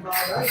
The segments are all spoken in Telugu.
హేమంత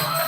Oh!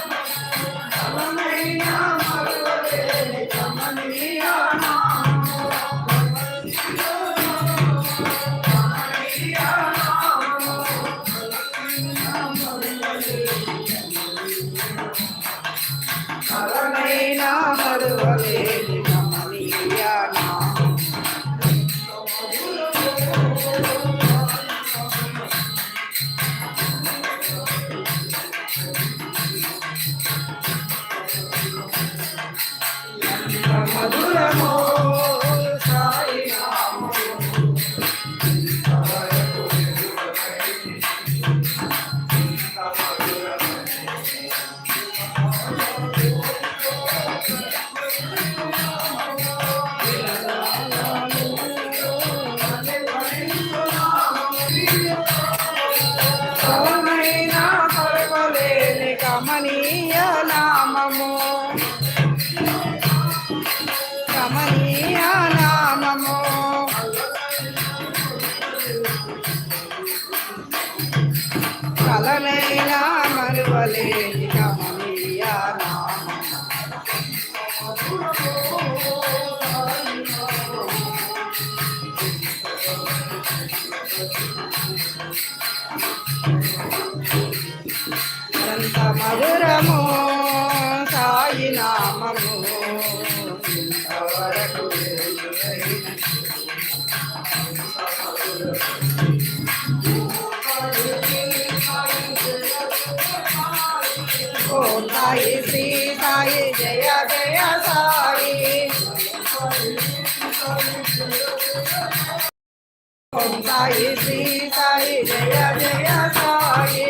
ఎంత మధురము సాయి నామము. ఇంతవరకు ఎరుగైన సాయి శ్రీ సాయి జయ జయ సాయి. ఓం సాయి శ్రీ సాయి జయ జయ సాయి.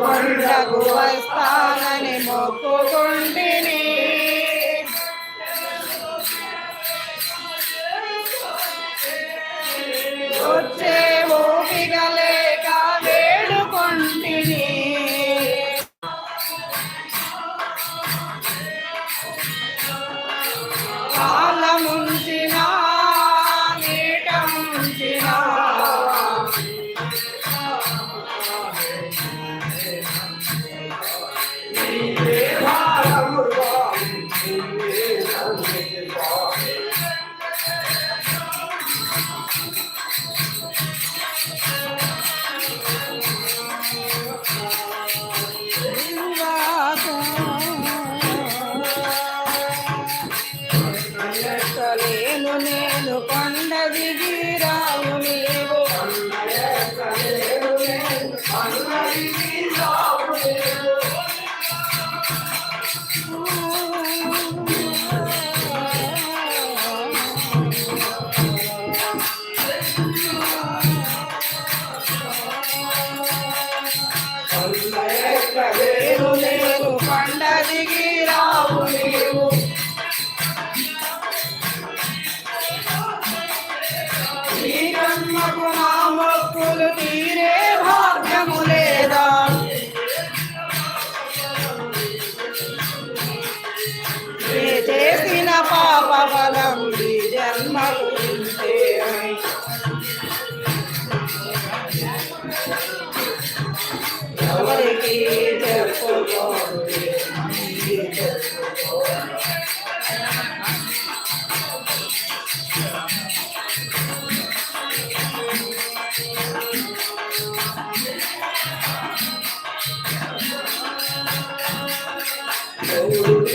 కొండకు వస్తానని మొక్కుకుంటే Obrigado.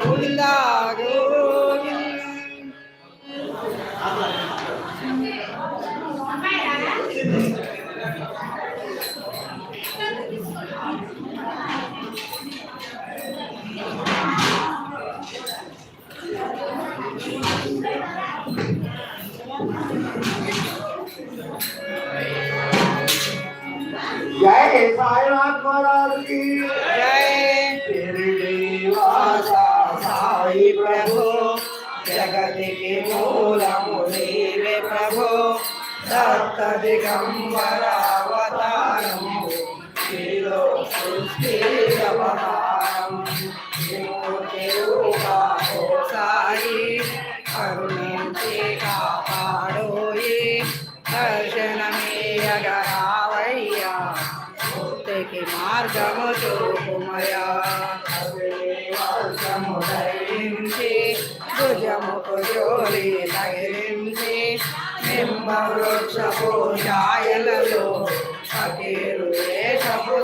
Govinda Thank you. Sainath మహారాజ్కి సాయి ప్రభు జగతికి మూలము నీవే ప్రభు. సప్త దిగంబరావతారము సృష్టి సమరా నిమ్మ వృక్షపు ఛాయలలో ఫకీరు వేషపు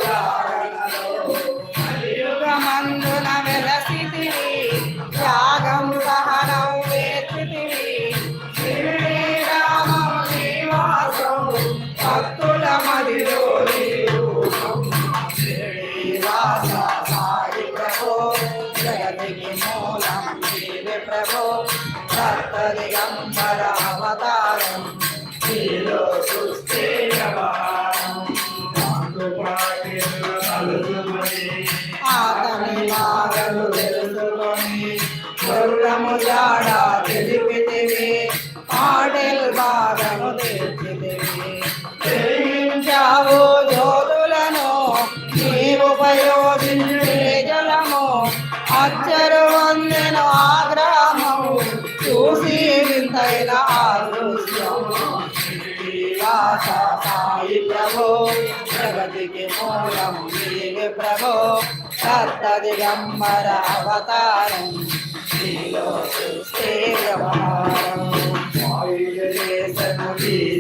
సప్త దిగంబర అవతారం నీలో సృష్టి వ్యవహారం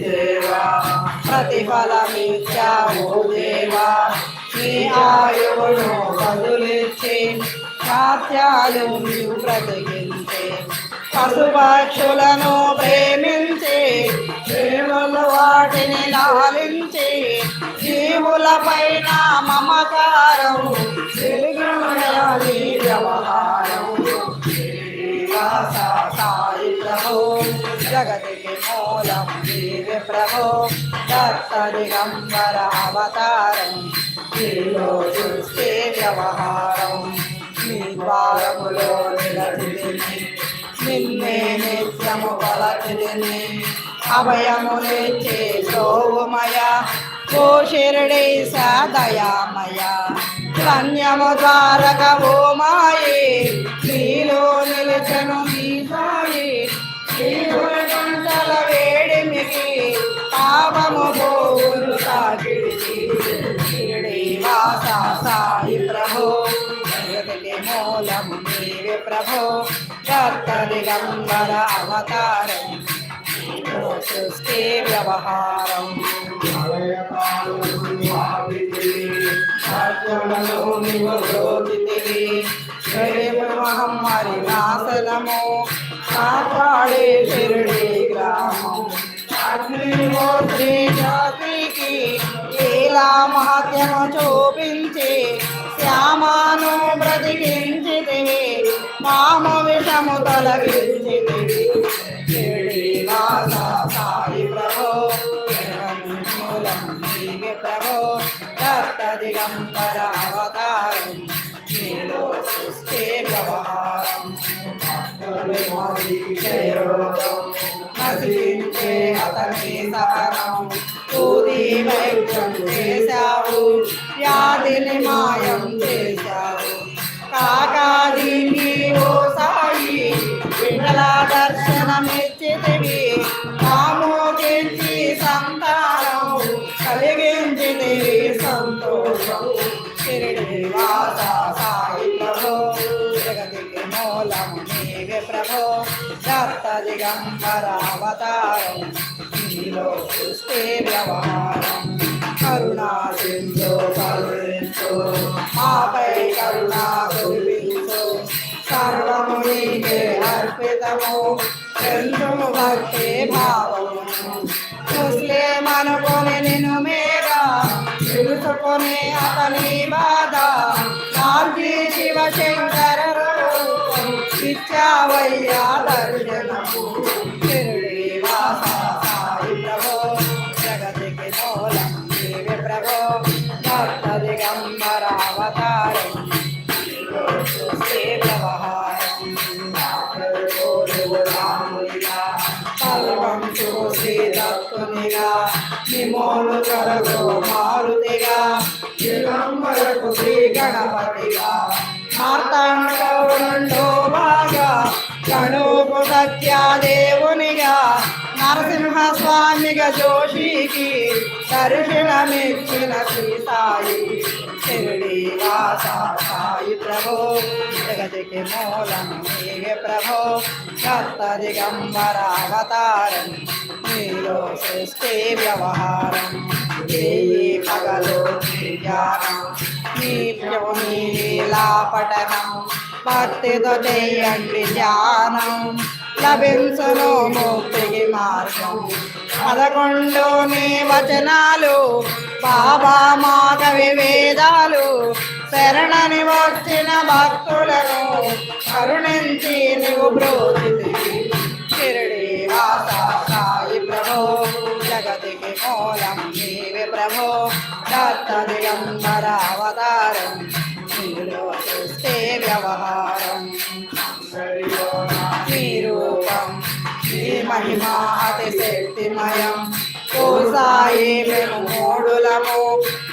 దేవా ప్రతిఫలమిచ్చావు దేవా నీ ఆయువును బదులిచ్చి సాత్యాలు బ్రతికించే. పశుపక్షులను ప్రేమించి వాటిని లాలించి. జీవుల పైన మమకారం వెలిగినది వ్యవహారం. సాయి ప్రభో జగతికి మూలం నీవే ప్రభో. దత్త అవతారం నీలో చూస్తే వ్యవహారం. నీ ద్వారములో నిలచితిని అభయమునిచ్చే సోమయ ఓ షిరడి సదయామయ కన్యము ద్వారక ఓ మాయే నీలో నిలచను నీ సాయి శ్రీగురు వేడిమికి పాపము పోగులు సాగిడికి షిరిడి వాస సాయి ప్రభో జగతికి మూలము నీవే ప్రభో దత్త దిగంబర అవతారం సృష్టి వ్యవహారం మహమ్మారి నాశనము కాపాడే షిరిడి గ్రామం అగ్నిమూర్తి జాతికి ఇలా మహత్యము చూపించి శ్యామాను బ్రతికించితివి మామ విషము తొలగించితివి నశించే అతని సహనం తూది వైద్యం చేశావు వ్యాధిని మాయం చేశావు కాకాదీని ఓ సాయి విఠల దర్శనమిచ్చితివి సంతానం కలిగించితివి సంతోషం సాయి ప్రభో జగతికి మూలము నీవే ప్రభో. దత్త నీలో చూస్తే వ్యవహారం కరుణా సింధు కరుణించు మాపై కరుణా కురిపించు సర్వము నీకే అర్పితము చంద్రము భక్తి భావము. ముస్లిం మనకొని నిన్ను మీద తెలుసుకొని అతని బాధ. శివ శంకర రూపం ఇచ్చావయ్యా దర్శనము షిరిడి వాస సాయి ప్రభో జగతికి మూలం నీవే ప్రభో. భక్త దిగంబర అవతారం సృష్టి వ్యవహారం పల్వం చూసి దత్తునిగా నిమోలు కరగో మారుతిగా. దిగంబరకు శ్రీ గణపతిగా. మార్తాండో గణోపు సత్యాదేవునిగా నరసింహస్వామిగా జోషికి దర్శనమిచ్చిన శ్రీ సాయి షిరిడి వాస సాయి ప్రభో జగతికి మూలం నీవే ప్రభో దత్త దిగంబర అవతారం నీలో సృష్టి వ్యవహారం. దేవి పగలు నీ ధ్యానం నీ భక్తితో చేయండి ధ్యానం లభించును ముక్తికి మార్గం. పదకొండు నీ వచనాలు బాబా మాత వివేదాలు శరణని వచ్చిన భక్తులను కరుణించి నీవు బ్రోచితివి షిరిడి సాయి ప్రభో జగతికి మూలం నీవే ప్రభో దత్త దిగంబర అవతారం వ్యవహారం. నీ రూపం నీ మహిమ అతి శక్తిమయం ఓ సాయి మేము మూడులము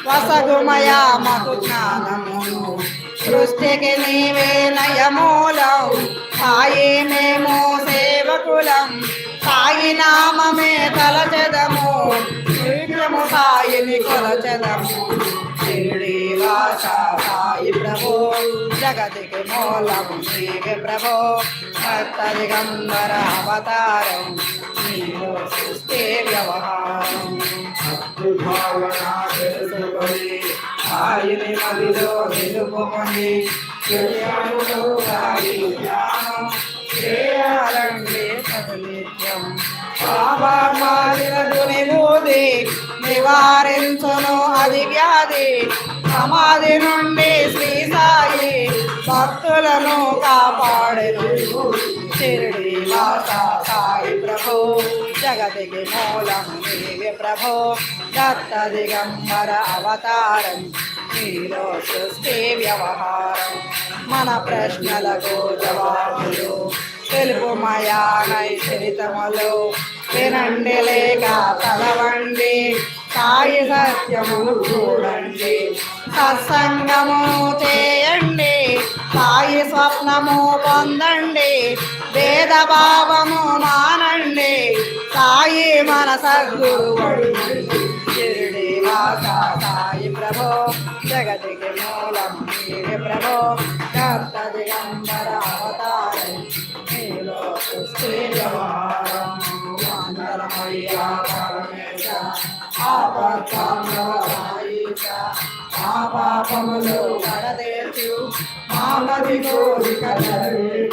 వసగుమయా మాకు జ్ఞానమును. సృష్టికి నీవే నయమూలం సాయి మేము సేవకులం. సాయి నామమే తలచెదము నిత్యము సాయిని కొలచె సాయి ప్రభో జగతికి మూలము నీవే ప్రభో భక్త దిగంబర అవతారం నీలో సృష్టి వ్యవహారం సాయిని మదిలో నిలుపుకొని శ్రేయాలు సాయి ధ్యానం చేయాలంటే నిత్యం బాబా మారిన నివారించును అది వ్యాధి. సమాధి నుండి శ్రీ సాయి భక్తులను కాపాడెను. షిరిడి వాస సాయి ప్రభు జగతికి మూలం దేవి ప్రభో దత్త దిగంబర అవతారం మీలో సృష్టి వ్యవహారం. మన ప్రశ్నలకు జవాబులు తెలుపు మయా చరితములు తినండి లేక తలవండి. సాయి సత్యము చూడండి. సత్సంగము చేయండి. సాయి స్వప్నము పొందండి. భేదభావము మానండి. సాయి మన సద్గురు సాయి ప్రభో జగతికి మూలం ప్రభో. పాపములు పడదేచు. మామది కోరిక నెరవేర్చు.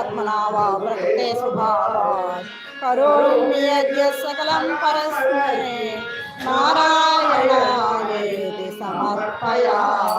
परमात्मना वा प्रकृते स्वभावात् करोमि यद्य सकलं परस्मै नारायणाय समर्पयामि